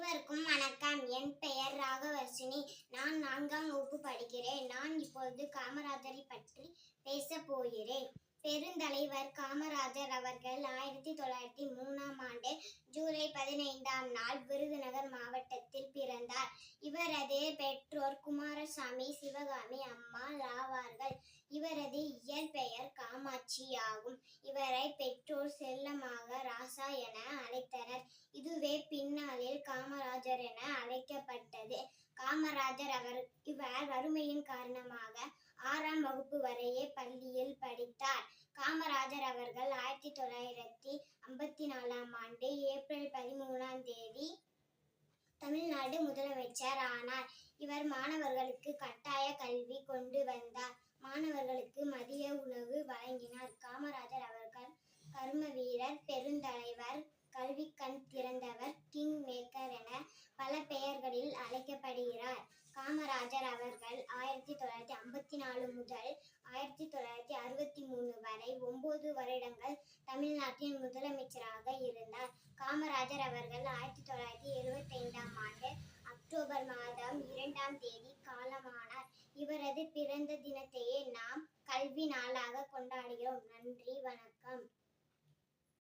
அனைவருக்கும் வணக்கம். என் பெயர் ராகவர்ஷினி. நான் நான்காம் வகுப்பு படிக்கிறேன். நான் இப்பொழுது காமராஜரை பற்றி பேச போகிறேன். பெருந்தலைவர் காமராஜர் அவர்கள் ஆயிரத்தி தொள்ளாயிரத்தி மூணாம் ஆண்டு ஜூலை பதினைந்தாம் நாள் விருதுநகர் மாவட்டத்தில் பிறந்தார். இவரது பெற்றோர் குமாரசாமி சிவகாமி அம்மாள் ஆவார்கள். இவரது இயற்பெயர் காமாட்சி ஆகும். இவரை பெற்றோர் செல்லமாக ராசா என அழைத்தனர். இதுவே பின்னாளில் காமராஜர் என அழைக்கப்பட்டது. காமராஜர் அவர் இவர் வறுமையின் காரணமாக ஆறாம் வகுப்பு வரையே பள்ளியில் படித்தார். காமராஜர் அவர்கள் ஆயிரத்தி தொள்ளாயிரத்தி ஐம்பத்தி நாலாம் ஆண்டு ஏப்ரல் பதிமூணாம் தேதி தமிழ்நாடு முதலமைச்சர் ஆனார். இவர் மாணவர்களுக்கு கட்டாய கல்வி கொண்டு வந்தார். மாணவர்களுக்கு மதிய உணவு வழங்கினார். காமராஜர் அவர்கள் கர்ம வீரர் பெருந்தலைவர் கல்வி கண் திற காமராஜர் அவர்கள் ஆயிரத்தி தொள்ளாயிரத்தி ஐம்பத்தி நாலு முதல் ஆயிரத்தி தொள்ளாயிரத்தி அறுபத்தி மூணு வரை ஒன்பது வருடங்கள் தமிழ்நாட்டின் முதலமைச்சராக இருந்தார். காமராஜர் அவர்கள் ஆயிரத்தி தொள்ளாயிரத்தி எழுபத்தி ஐந்தாம் ஆண்டு அக்டோபர் மாதம் இரண்டாம் தேதி காலமானார். இவரது பிறந்த தினத்தையே நாம் கல்வி நாளாக கொண்டாடுகிறோம். நன்றி வணக்கம்.